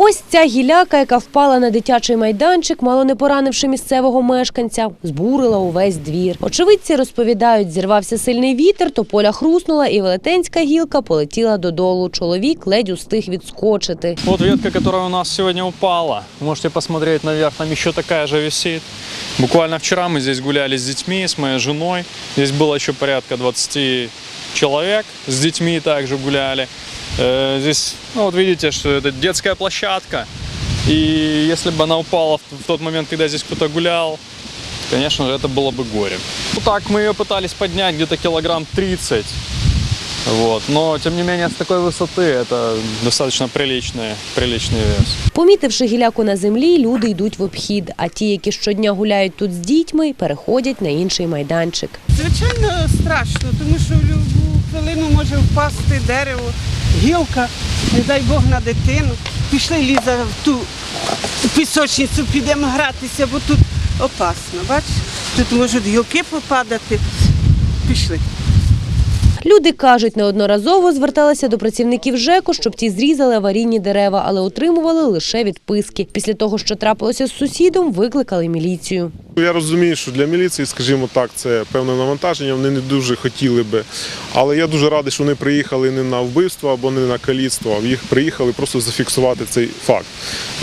Ось ця гіляка, яка впала на дитячий майданчик, мало не поранивши місцевого мешканця, збурила увесь двір. Очевидці розповідають, зірвався сильний вітер, тополя хруснула, і велетенська гілка полетіла додолу. Чоловік ледь устиг відскочити. Вот ветка, которая у нас сегодня упала. Вы можете посмотреть наверх, там еще такая же висит. Буквально вчера мы здесь гуляли с детьми, с моей женой. Здесь было еще порядка 20 человек. С детьми также гуляли. Э, Здесь, ну вот видите, что это детская площадка. И если бы она упала в в тот момент, когда здесь кто-то гулял, конечно же, это было бы горе. Ну так, мы ее пытались поднять где-то килограмм 30. Вот. Но, тем не менее, с такой высоты это достаточно приличный, приличный вес. Помітивши гіляку на землі, люди йдуть в обхід. А ті, які щодня гуляють тут з дітьми, переходять на інший майданчик. Звичайно, страшно, тому що в будь-яку хвилину може впасти дерево, гілка, не дай Бог на дитину. Пішли Ліза в ту пісочницю, підемо гратися, бо тут опасно. Бачиш, тут можуть гілки попадати. Пішли. Люди кажуть, неодноразово зверталися до працівників ЖЕКу, щоб ті зрізали аварійні дерева, але отримували лише відписки. Після того, що трапилося з сусідом, викликали міліцію. Я розумію, що для міліції, скажімо так, це певне навантаження. Вони не дуже хотіли би. Але я дуже радий, що вони приїхали не на вбивство або не на каліцтво, а їх приїхали просто зафіксувати цей факт.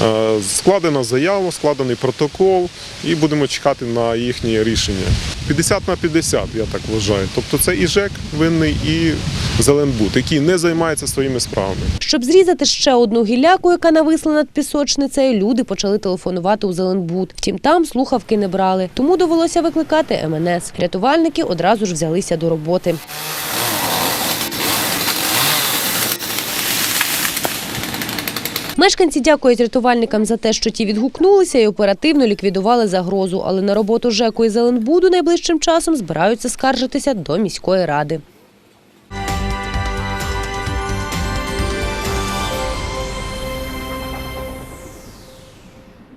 Е, Складена заява, складений протокол, і будемо чекати на їхнє рішення. 50 на 50, я так вважаю. Тобто це і ЖЕК винний, і Зеленбуд, який не займається своїми справами. Щоб зрізати ще одну гіляку, яка нависла над пісочницею, люди почали телефонувати у Зеленбуд. Втім, там слухавки не брали, тому довелося викликати МНС. Рятувальники одразу ж взялися до роботи. Мешканці дякують рятувальникам за те, що ті відгукнулися і оперативно ліквідували загрозу. Але на роботу ЖЕКу і Зеленбуду найближчим часом збираються скаржитися до міської ради.